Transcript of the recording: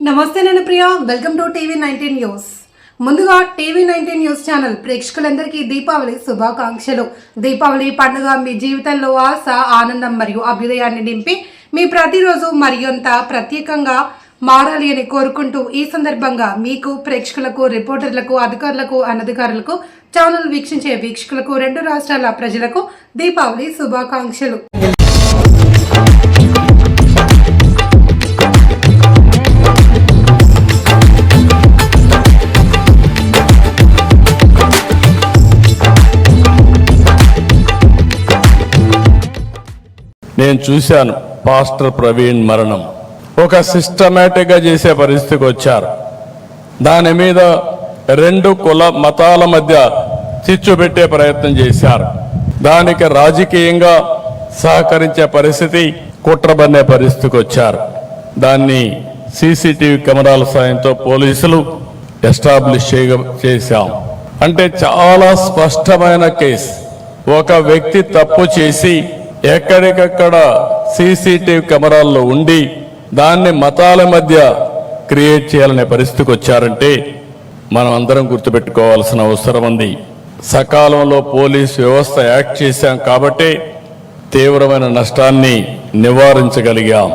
నమస్తే నేను Priya. Welcome to TV nineteen news. ముందుగా టీవీ నైన్టీన్ న్యూస్ ఛానల్ ప్రేక్షకులందరికీ దీపావళి శుభాకాంక్షలు. దీపావళి పండుగ మీ జీవితంలో ఆశ ఆనందం మరియు అభ్యుదయాన్ని నింపి మీ ప్రతిరోజు మరింత ప్రత్యేకంగా మారాలి అని కోరుకుంటూ ఈ సందర్భంగా మీకు ప్రేక్షకులకు రిపోర్టర్లకు అధికారులకు అనధికారులకు ఛానల్ వీక్షించే వీక్షకులకు రెండు రాష్ట్రాల ప్రజలకు దీపావళి శుభాకాంక్షలు. నేను చూశాను పాస్టర్ ప్రవీణ్ మరణం. ఒక సిస్టమేటిక్గా చేసే పరిస్థితికి వచ్చారు. దాని మీద రెండు కుల మతాల మధ్య చిచ్చు పెట్టే ప్రయత్నం చేశారు. దానికి రాజకీయంగా సహకరించే పరిస్థితి కుట్రబన్నే పరిస్థితికి వచ్చారు. దాన్ని సీసీటీవీ కెమెరాల సాయంతో పోలీసులు ఎస్టాబ్లిష్ చేయ చేశాం. అంటే చాలా స్పష్టమైన కేసు. ఒక వ్యక్తి తప్పు చేసి ఎక్కడికక్కడ సీసీటీవీ కెమెరాల్లో ఉండి దాన్ని మతాల మధ్య క్రియేట్ చేయాలనే పరిస్థితికి వచ్చారంటే మనం అందరం గుర్తుపెట్టుకోవాల్సిన అవసరం ఉంది. సకాలంలో పోలీస్ వ్యవస్థ యాక్ట్ చేశాం కాబట్టి తీవ్రమైన నష్టాన్ని నివారించగలిగాం.